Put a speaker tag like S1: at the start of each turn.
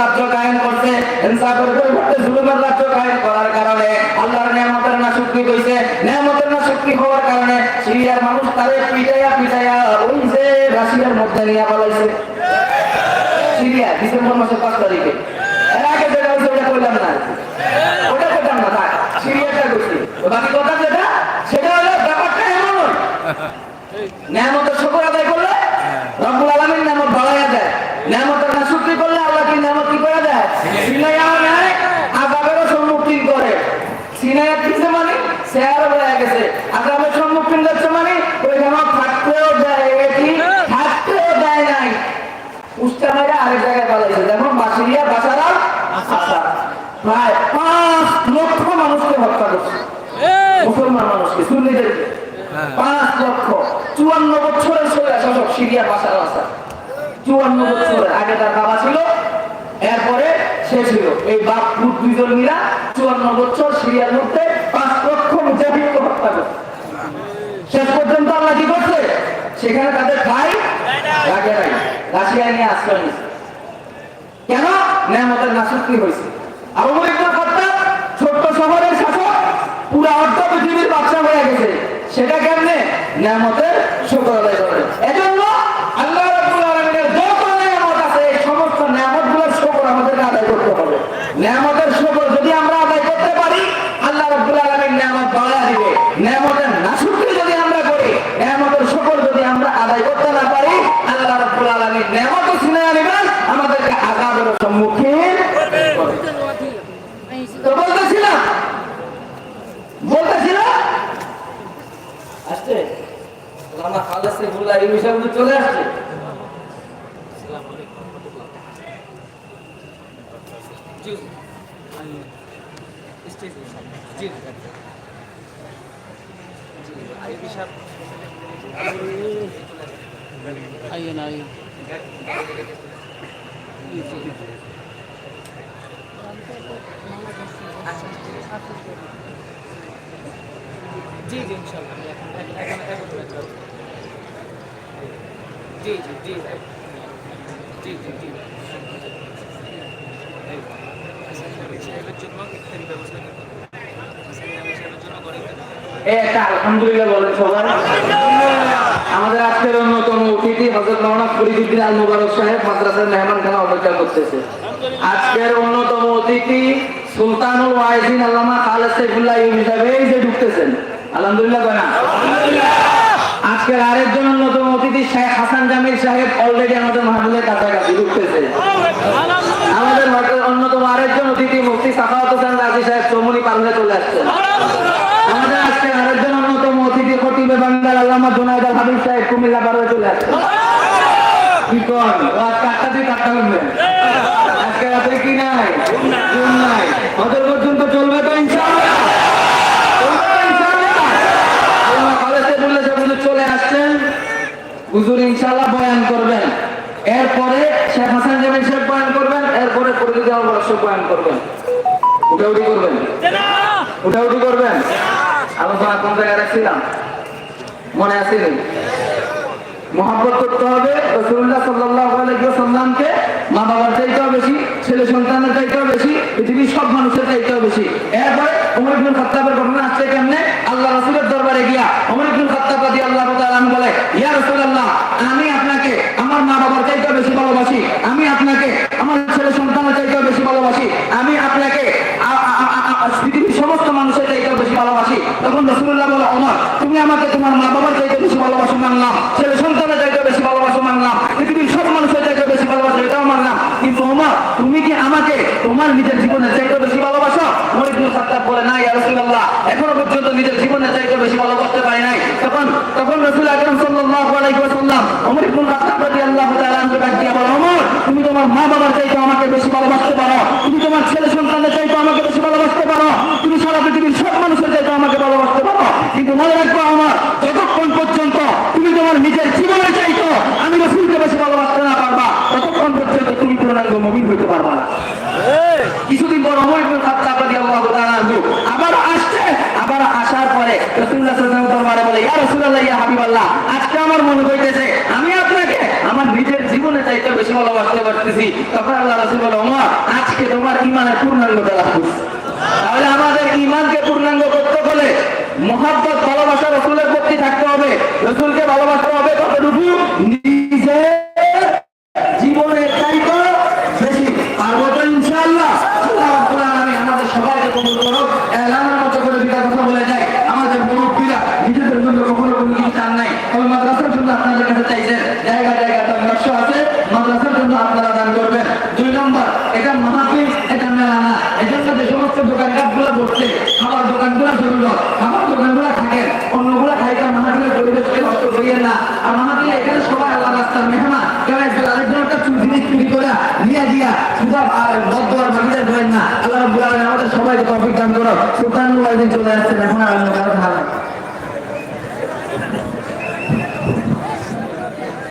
S1: রাজ্য কায়েম করছে, ইনসাফের পরিবর্তে জুলুমের রাজ্য কায়েম করার কারণে আল্লাহর নিয়ামতের নাশকরি হইছে। নিয়ামতের নাশকরি হওয়ার কারণে সিরিয়ার মানুষ তারে পিটাইয়া পিটাইয়া ওই যে রাশিয়ার মধ্যে নিয়ে পালাইছে। সিরিয়া, ডিসেম্বর মাসের পাঁচ তারিখে। এর আগে যেটা হয়েছে ওটা করলাম না ওটা করলাম না সিরিয়াটা করছি বাকি কথা যেটা, সেটা হলো ব্যাপারটা এমন। নিয়ামতের শুকর আদায় করলে রব্বুল আলামিন নিয়ামত বাড়াইয়া দেয় নিয়ামতের না শুকরি করলে আল্লাহ কি নিয়ামত কি করে দেয় সিনাইয়া নেয় আজাবেরও সম্মুখীন করে সিনাইয়া কিসে মানে শেয়ার হয়ে গেছে আজাবের সম্মুখীন হচ্ছে মানে ওইখানে থাকতেও দেয় এটি থাকতেও দেয় নাই উস্তা মেরে আরেক জায়গায় পালাইছে। যেমন বাসিরিয়া বাসারাল প্রায় পাঁচ লক্ষ মানুষকে হত্যা করছে। মুসলমান মানুষকে সুন্নিদেরকে। পাঁচ লক্ষ। চুয়ান্ন বছরের সোয়া শাসক সিরিয়া বাসার আসাদ। চুয়ান্ন বছরের আগে তার বাবা ছিল এরপরে সে ছিল। এই বাপ পুত দুইজন মিলা চুয়ান্ন বছর সিরিয়ার মধ্যে পাঁচ লক্ষ মুজাহিদকে হত্যা করছে শেষ পর্যন্ত আল্লাহ কি করছে? সেখানে তাদের ভাই লাগে নাই। রাশিয়া নিয়ে আশ্রয় নিয়েছে কেন? নিয়ামতের নাশক্তি হয়েছে? আবু একটা ছোট্ট শহরের শাসক, পুরো অর্ধ পৃথিবীর বাচ্চা হয়ে গেছে। সেটা কেমনে? আদায় করে। এজন্য আল্লাহ রাব্বুল আলামিনের যত নিয়ামত আছে সমস্ত নিয়ামতগুলোর শুকর আমাদেরকে আদায় করতে হবে। নিয়ামতের শুকর যদি আমরা আদায় করতে পারি আল্লাহ রাব্বুল আলামিন নিয়ামত বাড়ায় দিবে নিয়ামতের নাশক্তি যদি আমরা করি নিয়ামতের শুকর যদি আমরা আদায় করতে না পারি আল্লাহ রাব্বুল আলামিন নিয়ামত ছিনিয়ে নেবেন আমাদেরকে আযাবের সম্মুখীন করবে। তো বলতেছিলাম বলতেছিলাম আসছে আমার খালেসে পর্যন্ত চলে আসছে।
S2: আইন আইন
S3: জি জি ইনশাল্লাহ। এখন এখন এখন জি জি জি জি জি জি
S1: আলহামদুলিল্লাহ বলেন সবাই। আমাদের আজকের অন্যতম অতিথি হজরত মৌলানা ফরিদুদ্দিন আল মুবারক সাহেব মাদ্রাসার মেহমান খানা অপেক্ষা করতেছে। আজকের অন্যতম অতিথি সুলতানুল ওয়াইজিন আল্লামা খালেদ সাইফুল্লাহ ইউনি সাহেব এই যে ঢুকতেছেন। আলহামদুলিল্লাহ। আজকের আরেকজন অন্যতম অতিথি শেখ হাসান জামিল সাহেব অলরেডি আমাদের মাহমুদের কাছাকাছি ঢুকতেছে। আমাদের মাঠের অন্যতম আরেকজন অতিথি মুফতি সাফাওয়াত হোসেন রাজি সাহেব চৌমনি পার চলে আসছেন আমাদের আজকে আরেকজন অন্যতম অতিথি খতিবে বাংলার আল্লামা জুনায়দ আল হাবিব সাহেব কুমিল্লা পার চলে আসছেন কি কর ও দিয়ে কাটটা আজকে রাতে কি নাই? নাই। কত পর্যন্ত চলবে তো ইনশাআল্লাহ চলবে তো ইনশাআল্লাহ আল্লাহ কলেজে বললে যে হুজুর চলে আসছেন হুজুর ইনশাআল্লাহ বয়ান করবেন। এরপরে শেখ হাসান জামিল সাহেব বয়ান করবেন, এরপরে পরিচিত আল সাহেব বয়ান করবেন। উঠাউঠি করবেন? উঠাউঠি করবেন? আলোচনা কোন জায়গায় রাখছিলাম? মনে আছে? মহাব্বত করতে হবে রসুল্লাহ সাল্লাহ আলাইহি ওয়াসাল্লামকে মা বাবার চাইতেও বেশি ছেলে সন্তানের চাইতেও বেশি, পৃথিবীর সব মানুষের চাইতেও বেশি। এরপরে ওমর ইবনুল খাত্তাবের ঘটনা আসছে কেমনে? আল্লাহ রাসূলের দরবারে গিয়া ওমর ইবনুল খাত্তাব রাদিয়াল্লাহু তাআলা আনহু বলে, ইয়া রাসূলুল্লাহ, আমি আপনাকে আমার মা বাবার চাইতেও বেশি ভালোবাসি। আমি আপনাকে আমার ছেলে সন্তানের চাইতেও বেশি ভালোবাসি। আমি আপনাকে পৃথিবীর সমস্ত মানুষের চাইতেও বেশি ভালোবাসি। তখন রসুল্লাহ বলে অমর তুমি আমাকে তোমার মা বাবার চাইতে বেশি ভালোবাসো মানলাম। ছেলে সন্তানের চাইতে বেশি ভালোবাসো মানলাম। তোমার নিজের জীবনে চাইতে বেশি ভালোবাসো মরিদুল খাতাব বলে, না, ইয়া রাসূলুল্লাহ, এখনও পর্যন্ত নিজের জীবনে চাইতে বেশি ভালোবাসতে পারি নাই। তখন তখন রাসূল আকরাম সাল্লাল্লাহু আলাইহি ওয়াসাল্লাম ওমর ইবনে খাত্তাব রাদিয়াল্লাহু তাআলা আনহু কাছে দিয়ে বলে ওমর, তুমি তোমার মা বাবার চাইতে আমাকে বেশি ভালোবাসতে পারো। তুমি তোমার ছেলে সন্তানের চাইতে আমাকে বেশি ভালোবাসতে পারো। তুমি সারা পৃথিবীর সব মানুষের চাইতে আমাকে ভালোবাসতে পারো। কিন্তু মনে রাখবা আমার যতক্ষণ পর্যন্ত তুমি তোমার নিজের জীবনের চাইতে কিছুদিন পর অমর ইবনে খাত্তাব রাদিয়াল্লাহু তাআলা আনহু আবার আসছে। আবার আসার পরে রাসূলুল্লাহ সাল্লাল্লাহু আলাইহি ওয়াসাল্লাম দরবারে বলে ইয়া রাসূলুল্লাহ ইয়া হাবিবাল্লাহ আজকে আমার মনে হইতেছে আমি আপনাকে আমার নিজের জীবনে চাইতে বেশি ভালোবাসতে পারতেছি। তখন আল্লাহ রাসূল বলে ওমর আজকে তোমার ঈমানের পূর্ণাঙ্গতা লাভ করছে তাহলে আমাদের ঈমানকে পূর্ণাঙ্গ করতে হলে মোহাব্বত ভালোবাসা রসুলের প্রতি থাকতে হবে। রসুলকে ভালোবাসতে হবে কতটুকু নিজের জীবনের চাইতে বেশি পারব তো ইনশাআল্লাহ আল্লাহ রাব্বুল আলামিন আমাদের সবাইকে কবুল করুক এলানের মতো করে দুটা কথা বলে যায় আমাদের মুরব্বীরা নিজেদের জন্য কখনো কোনো কিছু চান নাই তবে মাদ্রাসার জন্য আপনাদের কাছে চাইছেন জায়গা জায়গা তার নকশা আছে মাদ্রাসার জন্য আপনারা দান করবেন দুই নম্বর এটা মাহফিল এটা মেলা না এই জন্য যে সমস্ত দোকানঘাটগুলো বসছে খাবার দোকানগুলো জরুরি খাবার দোকানগুলো থাকেন অন্যগুলো খাইতে মাহফিলের পরিবেশকে নষ্ট করিয়েন না আর মাহফিলে এখানে সবাই আল্লাহ রাস্তার মেহমান কেউ একজন আরেকজন একটা চুল জিনিস চুরি করে দিয়া সুদা আর বদর ভাগিদার করেন না। আল্লাহ রাব্বুল আলামিন আমাদের সবাইকে তৌফিক দান করো সুলতানুল ওয়াজিদ চলে আসছেন। এখন আর কারও